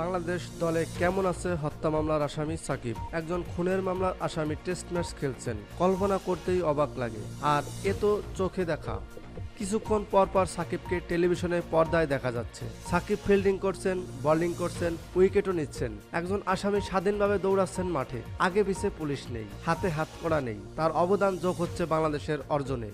বাংলাদেশ দলে কেমন আছে হত্যা মামলার আসামি সাকিব? একজন খুনের মামলার আসামি টেস্ট ম্যাচ খেলছেন। কল্পনা করতেই অবাক লাগে। আর এ তো চোখে দেখা। কিছুক্ষণ পর পর সাকিবকে টেলিভিশনে পর্দায় দেখা যাচ্ছে। সাকিব ফিল্ডিং করছেন, বোলিং করছেন, উইকেটও নিচ্ছেন। একজন আসামি স্বাধীনভাবে দৌড়াচ্ছেন মাঠে। আগে পিছে পুলিশ নেই, হাতে হাত করা নেই। তার অবদান যোগ হচ্ছে বাংলাদেশের অর্জনে।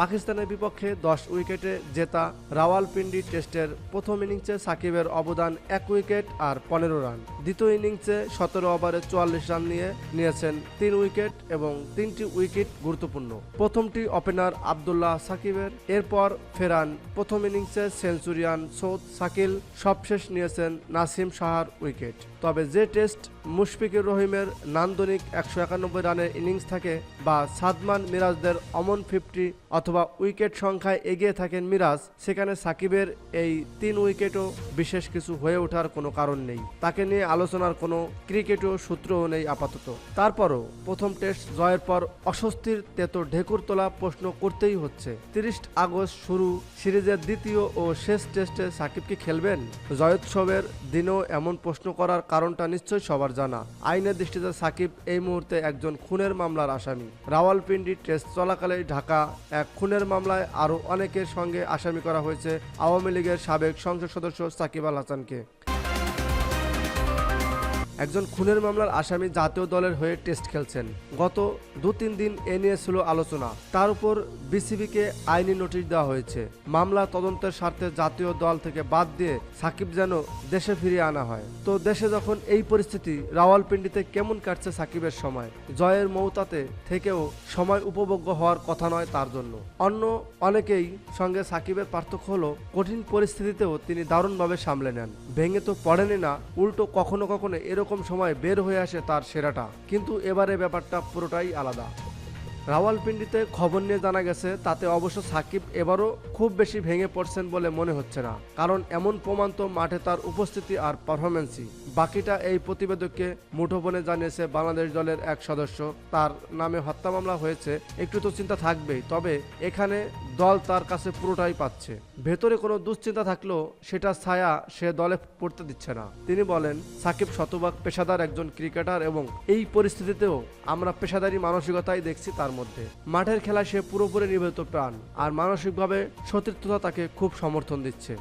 পাকিস্তানের বিপক্ষে দশ উইকেটে জেতা রাওয়ালপিন্ডি টেস্টের প্রথম ইনিংসে সাকিবের অবদান এক উইকেট আর পনেরো রান। দ্বিতীয় ইনিংসে সতেরো ওভারে চুয়াল্লিশ রান নিয়ে নিয়েছেন তিন উইকেট এবং তিনটি উইকেট গুরুত্বপূর্ণ। প্রথমটি ওপেনার আবদুল্লাহ সাকিবের, এরপর ফেরান প্রথম ইনিংসে সেঞ্চুরিয়ান সৌদ সাকিল, সবশেষ নিয়েছেন নাসিম সাহার উইকেট। তবে যে টেস্ট মুশফিকুর রহিমের নান্দনিক একশো একানব্বই রানের ইনিংস থাকে, বা সাদমান মিরাজদের অমন ফিফটি অথবা উইকেট সংখ্যায় এগিয়ে থাকেন মিরাজ, সেখানে সাকিবের এই তিন উইকেটও বিশেষ কিছু হয়ে ওঠার কোনো কারণ নেই। তাকে নিয়ে আলোচনার কোনো ক্রিকেটও সূত্রও নেই আপাতত। তারপরও প্রথম টেস্ট জয়ের পর অস্বস্তির তেতো ঢেকুর তোলা প্রশ্ন করতেই হচ্ছে। তিরিশ আগস্ট শুরু সিরিজের দ্বিতীয় ও শেষ টেস্টে সাকিব কি খেলবেন? জয়োৎসবের দিনেও এমন প্রশ্ন করার কারণটা নিশ্চয়ই সবার জানা। আইনের দৃষ্টিতে সাকিব এই মুহূর্তে একজন খুনের মামলার আসামি। রাওয়ালপিন্ডি টেস্ট চলাকালে ঢাকা এক খুনের মামলায় আরও অনেকের সঙ্গে আসামি করা হয়েছে আওয়ামী লীগের সাবেক সংসদ সদস্য সাকিব আল হাসানকে। একজন খুনের মামলার আসামি জাতীয় দলের হয়ে টেস্ট খেলছেন। গত দু তিন দিন এ নিয়ে ছিল আলোচনা। তার উপর বিসিবিকে আইনি নোটিশ দেওয়া হয়েছে। মামলা তদন্তের স্বার্থে জাতীয় দল থেকে বাদ দিয়ে সাকিব যেন দেশে ফিরিয়ে আনা হয়। তো দেশে যখন এই পরিস্থিতি রাওয়ালপিন্ডিতে কেমন কাটছে সাকিবের সময়? জয়ের মৌতাতে থেকেও সময় উপভোগ্য হওয়ার কথা নয় তার জন্য। অন্য অনেকেই সঙ্গে সাকিবের পার্থক্য হলো, কঠিন পরিস্থিতিতেও তিনি দারুণভাবে সামলে নেন। ভেঙে তো পড়েনি না, উল্টো কখনো কখনো এরকম সময় বের হয়ে আসে তার সেরাটা। কিন্তু এবারে ব্যাপারটা পুরোটাই আলাদা। রাওয়ালপিন্ডিতে খবর নিয়ে জানা গেছে, তাতে অবশ্য সাকিব এবারও খুব বেশি ভেঙে পড়ছেন বলে মনে হচ্ছে না। কারণ এমন প্রমাণ তো মাঠে তার উপস্থিতি আর পারফরমেন্সই বাকিটা এই প্রতিবেদককে মুঠোফোনে জানিয়েছে বাংলাদেশ দলের এক সদস্য। তার নামে হত্যা মামলা হয়েছে, একটু তো চিন্তা থাকবেই। তবে এখানে দল তার কাছে পুরোটাই পাচ্ছে। ভেতরে কোনো দুশ্চিন্তা থাকলেও সেটা ছায়া সে দলে পড়তে দিচ্ছে না। তিনি বলেন, সাকিব শতভাগ পেশাদার একজন ক্রিকেটার এবং এই পরিস্থিতিতেও আমরা পেশাদারি মানসিকতাই দেখছি তার মধ্যে। মাঠের খেলায় সে পুরোপুরি নিবেদিত প্রাণ আর মানসিকভাবে সতীর্থতা তাকে খুব সমর্থন দিচ্ছে।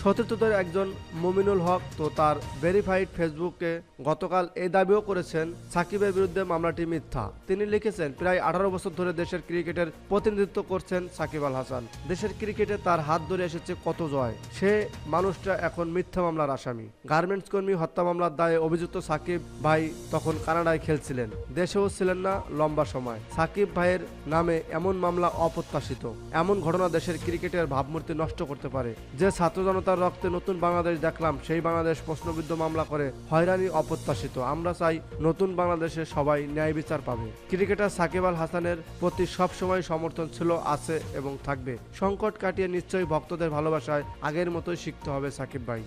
সতীর্থদের একজন মমিনুল হক তো তার ভেরিফাইড ফেসবুকে গতকাল এই দাবিও করেছেন, সাকিবের বিরুদ্ধে মামলাটি মিথ্যা। তিনি লিখেছেন, প্রায় আঠারো বছর ধরে দেশের ক্রিকেটের প্রতিনিধিত্ব করছেন সাকিব আল হাসান। দেশের ক্রিকেটে তার হাত ধরে এসেছে কত জয়। সে মানুষটা এখন মিথ্যা মামলার আসামি। গার্মেন্টস কর্মী হত্যা মামলার দায়ে অভিযুক্ত সাকিব ভাই তখন কানাডায় খেলছিলেন। দেশেও ছিলেন না লম্বা সময়। সাকিব ভাইয়ের নামে এমন মামলা অপ্রত্যাশিত। এমন ঘটনা দেশের ক্রিকেটের ভাবমূর্তি নষ্ট করতে পারে। যে ছাত্র জনতার রক্তে নতুন বাংলাদেশ দেখলাম, সেই বাংলাদেশ প্রশ্নবিদ্ধ মামলা করে হয়রানি, অপ্রত্যাশিত। আমরা চাই নতুন বাংলাদেশে সবাই ন্যায় বিচার পাবে। ক্রিকেটার সাকিব আল হাসানের প্রতি সবসময় সমর্থন ছিল, আছে এবং থাকবে। সংকট কাটিয়ে নিশ্চয়ই ভক্তদের ভালোবাসায় আগের মতোই শিখতে হবে সাকিব ভাই।